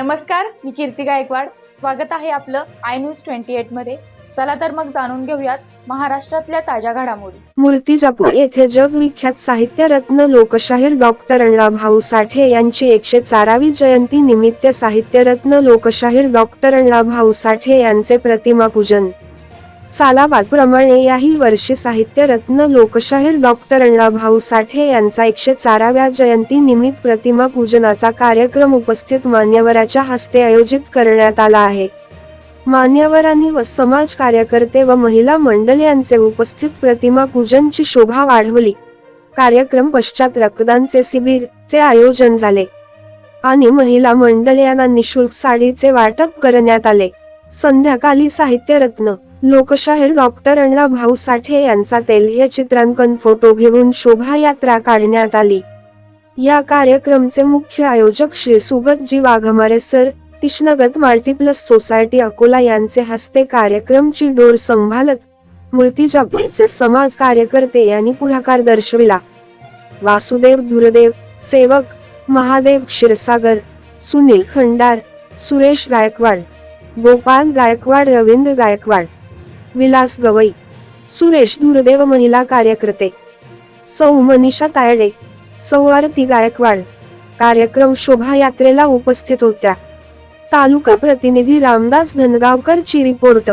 नमस्कार मी कीर्ती गायकवाड. स्वागत आहे आपलं आय न्यूज ट्वेंटी एटमध्ये. चला तर मग जाणून घेऊयात महाराष्ट्रातल्या ताज्या घडामोडी. मूर्तिजापूर येथे जगविख्यात साहित्यरत्न लोकशाहीर डॉक्टर अण्णाभाऊ साठे यांची एकशे चारावी जयंती निमित्त साहित्यरत्न लोकशाहीर डॉक्टर अण्णाभाऊ साठे यांचे प्रतिमा पूजन सालाबाद प्रमाणे याही वर्षी साहित्यरत्न लोकशाहीर डॉक्टर अण्णाभाऊ साठे यांचा एकशे चाराव्या जयंती निमित्त प्रतिमा पूजनाचा कार्यक्रम उपस्थित मान्यवराच्या हस्ते आयोजित करण्यात आला आहे. मान्यवरांनी व समाज कार्यकर्ते व महिला मंडळ यांचे उपस्थित प्रतिमा पूजनची शोभा वाढवली. कार्यक्रम पश्चात रक्तदानचे शिबिर चे आयोजन झाले. आणि महिला मंडळ यांना निशुल्क साडीचे वाटप करण्यात आले. संध्याकाळी साहित्यरत्न लोकशाहीर डॉक्टर अण्णा भाऊ साठे यांचा तेलह्य चित्रांकन फोटो घेऊन शोभायात्रा काढण्यात आली. या कार्यक्रमचे मुख्य आयोजक श्री सुगतजी Waghmare sir तिष्णगत multiplus society Akola यांचे हस्ते कार्यक्रमची डोर संभालत मूर्तिजापूरचे समाज कार्यकर्ते यांनी पुढाकार दर्शविला. वासुदेव धुरदेव सेवक महादेव क्षीरसागर सुनील खंडार सुरेश गायकवाड गोपाल गायकवाड रवींद्र गायकवाड विलास गवई सुरेश दुर्देव महिला कार्यकर्ते सौ मनीषा तायडे सौ आरती गायकवाड कार्यक्रम शोभायात्रेला उपस्थित होत्या. तालुका प्रतिनिधी रामदास धनगावकर ची रिपोर्ट.